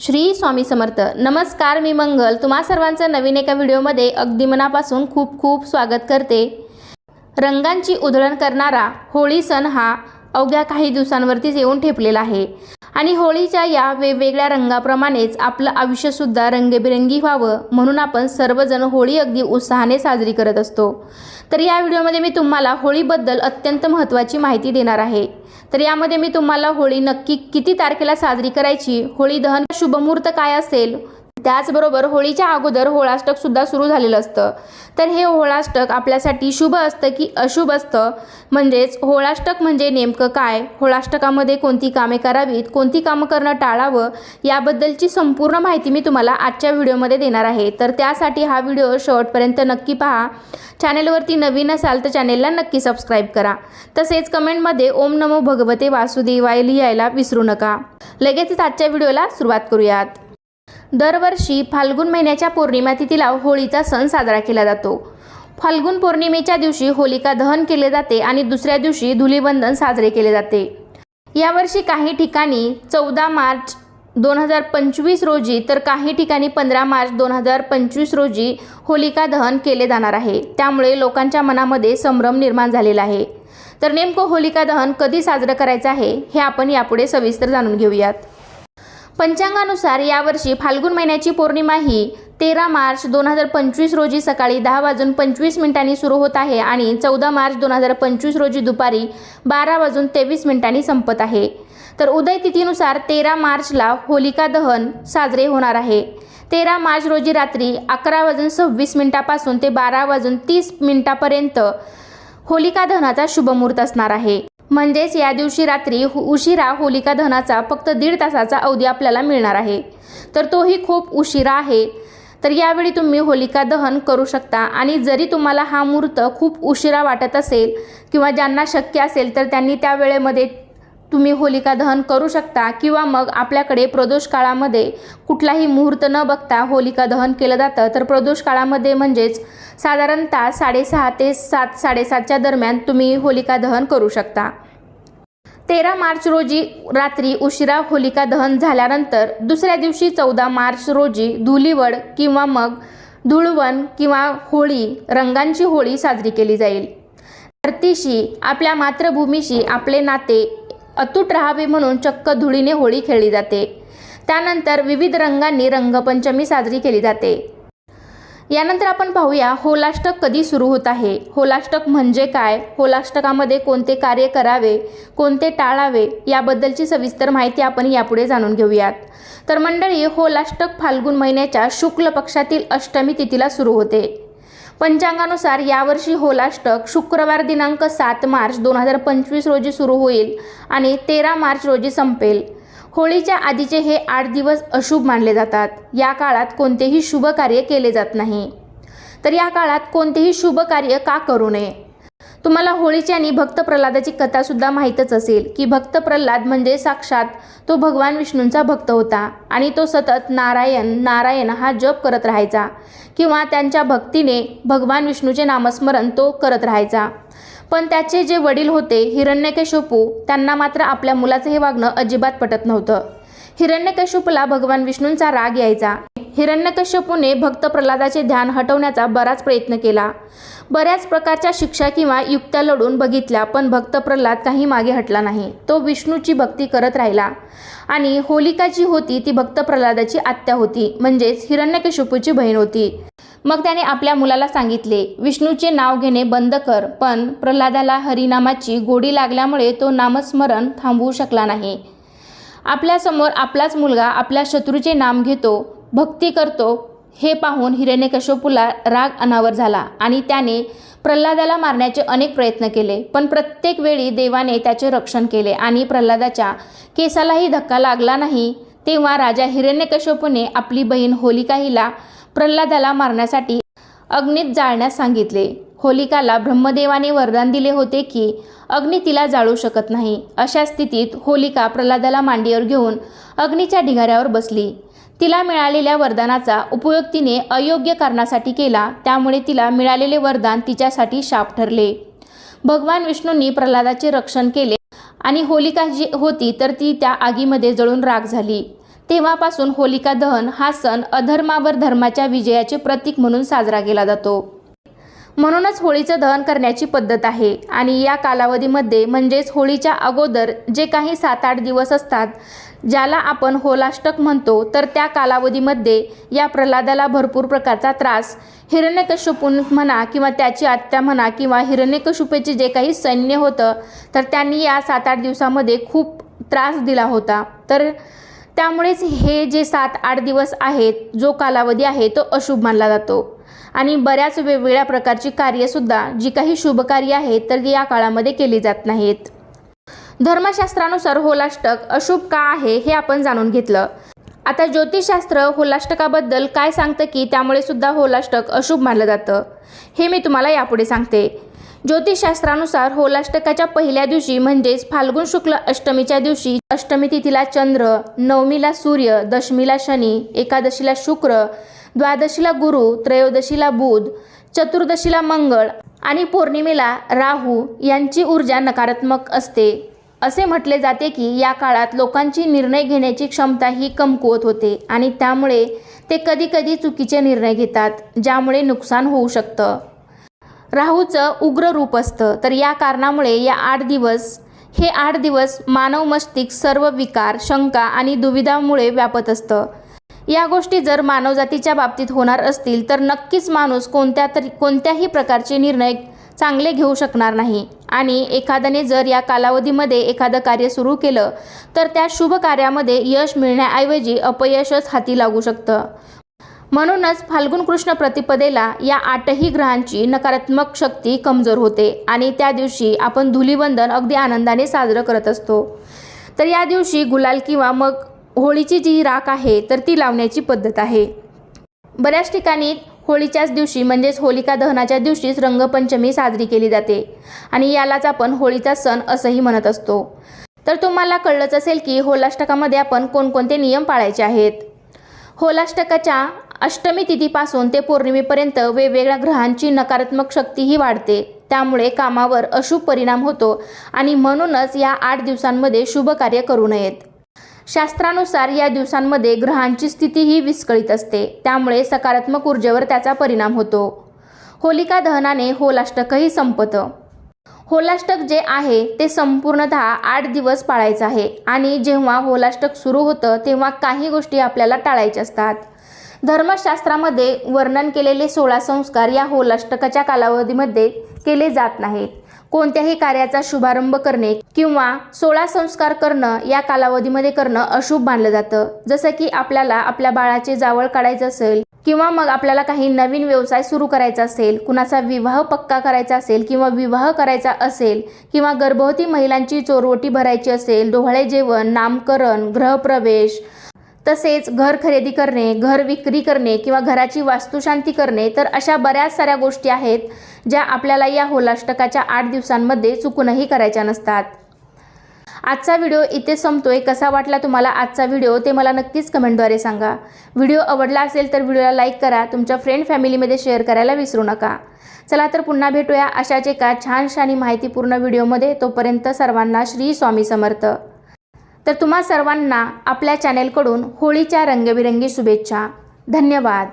श्री स्वामी समर्थ. नमस्कार मी मंगल. तुम्हा सर्वांचं नवीन एका व्हिडिओमध्ये अगदी मनापासून खूप खूप स्वागत करते. रंगांची उधळण करणारा होळी सण हा अवघ्या काही दिवसांवरतीच येऊन ठेपलेला आहे. आणि होळीच्या या वेगवेगळ्या रंगाप्रमाणेच आपलं आयुष्यसुद्धा रंगेबिरंगी व्हावं म्हणून आपण सर्वजण होळी अगदी उत्साहाने साजरी करत असतो. तर या व्हिडिओमध्ये मी तुम्हाला होळीबद्दल अत्यंत महत्त्वाची माहिती देणार आहे. तर यामध्ये मी तुम्हाला होळी नक्की किती तारखेला साजरी करायची? होळी दहन शुभमुहूर्त काय असेल? त्याचबरोबर होळीच्या अगोदर होळाष्टक सुद्धा सुरू झालेलं असतं. तर हे होळाष्टक आपल्यासाठी शुभ असतं की अशुभ असतं? म्हणजेच होळाष्टक म्हणजे नेमकं काय? होळाष्टकामध्ये कोणती कामे करावीत? कोणती कामं करणं टाळावं? याबद्दलची संपूर्ण माहिती मी तुम्हाला आजच्या व्हिडिओमध्ये देणार आहे. तर त्यासाठी हा व्हिडिओ शेवटपर्यंत नक्की पहा. चॅनलवरती नवीन असाल तर चॅनेलला नक्की सबस्क्राईब करा. तसेच कमेंटमध्ये ओम नमो भगवते वासुदेवाय लिहायला विसरू नका. लगेचच आजच्या व्हिडिओला सुरुवात करूयात. दरवर्षी फाल्गुन महिन्याच्या पौर्णिमा तिथीला होळीचा सण साजरा केला जातो. फाल्गुन पौर्णिमेच्या दिवशी होलिका दहन केले जाते आणि दुसऱ्या दिवशी धुलीवंदन साजरे केले जाते. यावर्षी काही ठिकाणी चौदा मार्च दोन हजार पंचवीस रोजी तर काही ठिकाणी पंधरा मार्च दोन हजार पंचवीस रोजी होलिका दहन केले जाणार आहे. त्यामुळे लोकांच्या मनामध्ये संभ्रम निर्माण झालेला आहे. तर नेमकं होलिका दहन कधी साजरं करायचं आहे हे आपण यापुढे सविस्तर जाणून घेऊयात. पंचांगानुसार यावर्षी फाल्गुन महिन्याची पौर्णिमा ही तेरा मार्च दोन हजार पंचवीस रोजी सकाळी दहा वाजून पंचवीस मिनिटांनी सुरू होत आहे आणि चौदा मार्च दोन हजार पंचवीस रोजी दुपारी बारा वाजून तेवीस मिनिटांनी संपत आहे. तर उदय तिथीनुसार तेरा मार्चला होलिका दहन साजरे होणार आहे. तेरा मार्च रोजी रात्री अकरा वाजून सव्वीस मिनिटापासून ते बारा वाजून तीस मिनिटापर्यंत होलिका दहनाचा शुभमुहूर्त असणार आहे. म्हणजेच या दिवशी रात्री हु- उशिरा होलिका दहनाचा फक्त दीड तासाचा अवधी आपल्याला मिळणार आहे. तर तोही खूप उशिरा आहे. तर यावेळी तुम्ही होलिका दहन करू शकता आणि जरी तुम्हाला हा मुहूर्त खूप उशिरा वाटत असेल किंवा ज्यांना शक्य असेल तर त्यांनी त्या वेळेमध्ये तुम्ही होलिका दहन करू शकता किंवा मग आपल्याकडे प्रदोष काळामध्ये कुठलाही मुहूर्त न बघता होलिका दहन केलं जातं. तर प्रदोष काळामध्ये म्हणजेच साधारणतः साडेसहा ते सात साडेसातच्या दरम्यान तुम्ही होलिका दहन करू शकता. तेरा मार्च रोजी रात्री उशिरा होलिका दहन झाल्यानंतर दुसऱ्या दिवशी चौदा मार्च रोजी धुलीवड किंवा मग धुळवण किंवा होळी रंगांची होळी साजरी केली जाईल. धरतीशी आपल्या मातृभूमीशी आपले नाते अतूट राहावे म्हणून चक्क धुळीने होळी खेळली जाते. त्यानंतर विविध रंगांनी रंगपंचमी साजरी केली जाते. यानंतर आपण पाहूया होलाष्टक कधी सुरू होत आहे? होलाष्टक म्हणजे काय? होलाष्टकामध्ये कोणते कार्य करावे? कोणते टाळावे? याबद्दलची सविस्तर माहिती आपण यापुढे जाणून घेऊयात. तर मंडळी होलाष्टक फाल्गुन महिन्याच्या शुक्ल पक्षातील अष्टमी तिथीला सुरू होते. पंचांगानुसार यावर्षी होलाष्टक शुक्रवार दिनांक सात मार्च दोन हजार पंचवीस रोजी सुरू होईल आणि तेरा मार्च रोजी संपेल. होळीच्या आधीचे हे आठ दिवस अशुभ मानले जातात. या काळात कोणतेही शुभ कार्य केले जात नाही. तर या काळात कोणतेही शुभ कार्य का करू नये? तुम्हाला होळीची आणि भक्त प्रल्हादाची कथासुद्धा माहीतच असेल की भक्त प्रल्हाद म्हणजे साक्षात तो भगवान विष्णूंचा भक्त होता आणि तो सतत नारायण नारायण हा जप करत राहायचा किंवा त्यांच्या भक्तीने भगवान विष्णूचे नामस्मरण तो करत राहायचा. पण त्याचे जे वडील होते हिरण्यकेशपू त्यांना मात्र आपल्या मुलाचं हे वागणं अजिबात पटत नव्हतं. हिरण्यकश्यपूला भगवान विष्णूंचा राग यायचा. हिरण्यकश्यपूने भक्त प्रल्हादाचे ध्यान हटवण्याचा बराच प्रयत्न केला. बऱ्याच प्रकारच्या शिक्षा किंवा युक्त्या लढून बघितल्या पण भक्त प्रल्हाद काही मागे हटला नाही. तो विष्णूची भक्ती करत राहिला. आणि होलिका जी होती ती भक्त प्रल्हादाची आत्या होती म्हणजेच हिरण्यकश्यपूची बहीण होती. मग त्याने आपल्या मुलाला सांगितले विष्णूचे नाव घेणे बंद कर पण प्रल्हादाला हरिनामाची गोडी लागल्यामुळे तो नामस्मरण थांबवू शकला नाही. आपल्यासमोर आपलाच मुलगा आपल्या शत्रूचे नाम घेतो भक्ती करतो हे पाहून हिरण्यकशोपूला राग अनावर झाला आणि त्याने प्रल्हादाला मारण्याचे अनेक प्रयत्न केले पण प्रत्येक वेळी देवाने त्याचे रक्षण केले आणि प्रल्हादाच्या केसालाही धक्का लागला नाही. तेव्हा राजा हिरण्यकश्यपूने आपली बहीण होलिका हिला प्रल्हादाला मारण्यासाठी अग्नीत जाळण्यास सांगितले. होलिकाला ब्रह्मदेवाने वरदान दिले होते की अग्नी तिला जाळू शकत नाही. अशा स्थितीत होलिका प्रल्हादाला मांडीवर घेऊन अग्नीच्या ढिगाऱ्यावर बसली. तिला मिळालेल्या वरदानाचा उपयोग तिने अयोग्य कारणासाठी केला त्यामुळे तिला मिळालेले वरदान तिच्यासाठी शाप ठरले. भगवान विष्णूंनी प्रल्हादाचे रक्षण केले आणि होलिका जी होती तर ती त्या आगीमध्ये जळून राग झाली. तेव्हापासून होलिका दहन हा सण अधर्मावर धर्माच्या विजयाचे प्रतीक म्हणून साजरा केला जातो. म्हणूनच होळीचं दहन करण्याची पद्धत आहे आणि या कालावधीमध्ये म्हणजेच होळीच्या अगोदर जे काही सात आठ दिवस असतात ज्याला आपण होलाष्टक म्हणतो तर त्या कालावधीमध्ये या प्रल्हादाला भरपूर प्रकारचा त्रास हिरण्यकश्यपून म्हणा किंवा त्याची आत्या म्हणा किंवा हिरण्यकश्यपूचे जे काही सैन्य होतं तर त्यांनी या सात आठ दिवसामध्ये खूप त्रास दिला होता. तर त्यामुळेच हे जे सात आठ दिवस आहेत जो कालावधी आहे तो अशुभ मानला जातो. आणि बऱ्याच वेगवेगळ्या प्रकारची कार्यसुद्धा जी काही शुभकार्य आहेत तर ती या काळामध्ये केली जात नाहीत. धर्मशास्त्रानुसार होलाष्टक अशुभ का आहे हे आपण जाणून घेतलं. आता ज्योतिषशास्त्र होलाष्टकाबद्दल काय सांगतं की त्यामुळे सुद्धा होलाष्टक अशुभ मानलं जातं. हे मी तुम्हाला यापुढे सांगते. ज्योतिषशास्त्रानुसार होलाष्टकाच्या पहिल्या दिवशी म्हणजेच फाल्गुन शुक्ल अष्टमीच्या दिवशी अष्टमी तिथीला चंद्र नवमीला सूर्य दशमीला शनी एकादशीला शुक्र द्वादशीला गुरु त्रयोदशीला बुध चतुर्दशीला मंगळ आणि पौर्णिमेला राहू यांची ऊर्जा नकारात्मक असते. असे म्हटले जाते की या काळात लोकांची निर्णय घेण्याची क्षमता ही कमकुवत होते आणि त्यामुळे ते कधीकधी चुकीचे निर्णय घेतात ज्यामुळे नुकसान होऊ शकतं. राहूचं उग्र रूप असतं. तर या कारणामुळे या आठ दिवस हे आठ दिवस मानव मस्तिष्क सर्व विकार शंका आणि दुविधामुळे व्यापत असतं. या गोष्टी जर मानवजातीच्या बाबतीत होणार असतील तर नक्कीच माणूस कोणत्या तरी कोणत्याही प्रकारचे निर्णय चांगले घेऊ शकणार नाही. आणि एखाद्याने जर या कालावधीमध्ये एखादं कार्य सुरू केलं तर त्या शुभ कार्यामध्ये यश मिळण्याऐवजी अपयशच हाती लागू शकतं. म्हणूनच फाल्गुन कृष्ण प्रतिपदेला या आठही ग्रहांची नकारात्मक शक्ती कमजोर होते आणि त्या दिवशी आपण धुलीवंदन अगदी आनंदाने साजरं करत असतो. तर या दिवशी गुलाल किंवा मग होळीची जी राख आहे तर ती लावण्याची पद्धत आहे. बऱ्याच ठिकाणी होळीच्याच दिवशी म्हणजेच होलिका दहनाच्या दिवशीच रंगपंचमी साजरी केली जाते आणि यालाच आपण होळीचा सण असंही म्हणत असतो. तर तुम्हाला कळलंच असेल की होलाष्टकामध्ये आपण कोणकोणते नियम पाळायचे आहेत? होलाष्टकाच्या अष्टमी तिथीपासून ते पौर्णिमेपर्यंत वेगवेगळ्या ग्रहांची नकारात्मक शक्तीही वाढते. त्यामुळे कामावर अशुभ परिणाम होतो आणि म्हणूनच या आठ दिवसांमध्ये शुभ कार्य करू नयेत. शास्त्रानुसार या दिवसांमध्ये ग्रहांची स्थितीही विस्कळीत असते. त्यामुळे सकारात्मक ऊर्जेवर त्याचा परिणाम होतो. होलिका दहनाने होलाष्टकही संपतं. होलाष्टक जे आहे ते संपूर्णतः आठ दिवस पाळायचं आहे आणि जेव्हा होलाष्टक सुरू होतं तेव्हा काही गोष्टी आपल्याला टाळायच्या असतात. धर्मशास्त्रामध्ये वर्णन केलेले सोळा संस्कार या होलाष्टकाच्या कालावधीमध्ये केले जात नाहीत. कोणत्याही कार्याचा शुभारंभ करणे किंवा सोळा संस्कार करणं या कालावधीमध्ये करणं अशुभ मानलं जातं. जसं की आपल्याला आपल्या बाळाचे जावळ काढायचं असेल किंवा मग आपल्याला काही नवीन व्यवसाय सुरू करायचा असेल कुणाचा विवाह पक्का करायचा असेल किंवा विवाह करायचा असेल किंवा गर्भवती महिलांची चोरवटी भरायची असेल डोहाळे जेवण नामकरण ग्रहप्रवेश तसेच घर खरेदी करणे घर विक्री करणे किंवा घराची वास्तुशांती करणे तर अशा बऱ्याच साऱ्या गोष्टी आहेत ज्या आपल्याला या होलाष्टकाच्या आठ दिवसांमध्ये चुकूनही करायच्या नसतात. आजचा व्हिडिओ इथे संपतोय. कसा वाटला तुम्हाला आजचा व्हिडिओ ते मला नक्कीच कमेंटद्वारे सांगा. व्हिडिओ आवडला असेल तर व्हिडिओला लाईक करा. तुमच्या फ्रेंड फॅमिलीमध्ये शेअर करायला विसरू नका. चला तर पुन्हा भेटूया अशाच एका छानशानी माहितीपूर्ण व्हिडिओमध्ये. तोपर्यंत सर्वांना श्री स्वामी समर्थ. तर तुम्हा सर्वांना आपल्या चॅनेलकडून होळीच्या रंगबिरंगी शुभेच्छा. धन्यवाद.